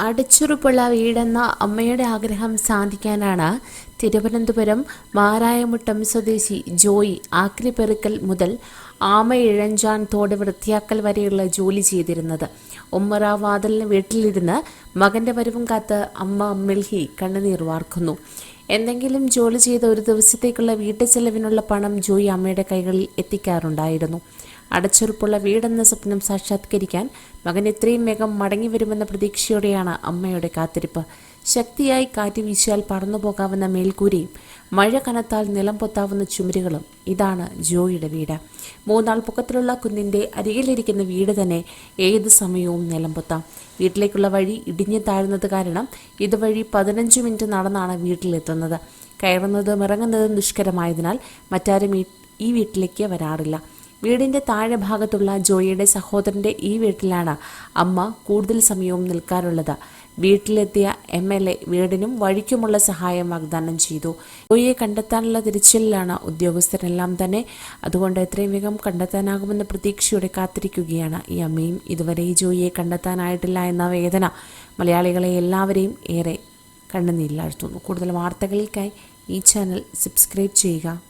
അടച്ചുറപ്പുള്ള വീടെന്ന അമ്മയുടെ ആഗ്രഹം സാധിക്കാനാണ് തിരുവനന്തപുരം മാരായമുട്ടം സ്വദേശി ജോയി ആക്രിപ്പെറുക്കൽ മുതൽ ആമയിഴഞ്ചാൻ തോട് വൃത്തിയാക്കൽ വരെയുള്ള ജോലി ചെയ്തിരുന്നത്. ഉമ്മറ വാതിലിന് വീട്ടിലിരുന്ന് മകന്റെ വരവും കാത്ത് അമ്മ മിൽഹി കണ്ണുനീർ വാർക്കുന്നു. എന്തെങ്കിലും ജോലി ചെയ്ത ഒരു ദിവസത്തേക്കുള്ള വീട്ടു ചെലവിനുള്ള പണം ജോയി അമ്മയുടെ കൈകളിൽ എത്തിക്കാറുണ്ടായിരുന്നു. അടച്ചുറപ്പുള്ള വീടെന്ന സ്വപ്നം സാക്ഷാത്കരിക്കാൻ മകൻ എത്രയും വേഗം മടങ്ങി വരുമെന്ന പ്രതീക്ഷയോടെയാണ് അമ്മയുടെ കാത്തിരിപ്പ്. ശക്തിയായി കാറ്റ് വീശിയാൽ പറന്നു പോകാവുന്ന മേൽക്കൂരയും മഴ കനത്താൽ നിലം പൊത്താവുന്ന ചുമരുകളും. ഇതാണ് ജോയിയുടെ വീട്. മൂന്നാൾ പൊക്കത്തിലുള്ള കുന്നിന്റെ അരികിലിരിക്കുന്ന വീട് തന്നെ ഏത് സമയവും നിലം പൊത്താം. വീട്ടിലേക്കുള്ള വഴി ഇടിഞ്ഞു താഴുന്നത് കാരണം ഇതുവഴി പതിനഞ്ച് മിനിറ്റ് നടന്നാണ് വീട്ടിലെത്തുന്നത്. കയറുന്നതും ഇറങ്ങുന്നതും ദുഷ്കരമായതിനാൽ മറ്റാരും ഈ- വീട്ടിലേക്ക് വരാറില്ല. വീടിന്റെ താഴെ ഭാഗത്തുള്ള ജോയിയുടെ സഹോദരന്റെ ഈ വീട്ടിലാണ് അമ്മ കൂടുതൽ സമയവും നിൽക്കാറുള്ളത്. വീട്ടിലെത്തിയ എം എൽ എ വീടിനും വഴിക്കുമുള്ള സഹായം വാഗ്ദാനം ചെയ്തു. ജോയിയെ കണ്ടെത്താനുള്ള തിരിച്ചിലാണ് ഉദ്യോഗസ്ഥരെല്ലാം തന്നെ. അതുകൊണ്ട് എത്രയും വേഗം കണ്ടെത്താനാകുമെന്ന പ്രതീക്ഷയോടെ കാത്തിരിക്കുകയാണ് ഈ അമ്മയും. ഇതുവരെ ഈ ജോയിയെ കണ്ടെത്താനായിട്ടില്ല എന്ന വേദന മലയാളികളെ എല്ലാവരെയും ഏറെ കണ്ണുനീരിലാഴ്ത്തുന്നു. കൂടുതൽ വാർത്തകൾക്കായി ഈ ചാനൽ സബ്സ്ക്രൈബ് ചെയ്യുക.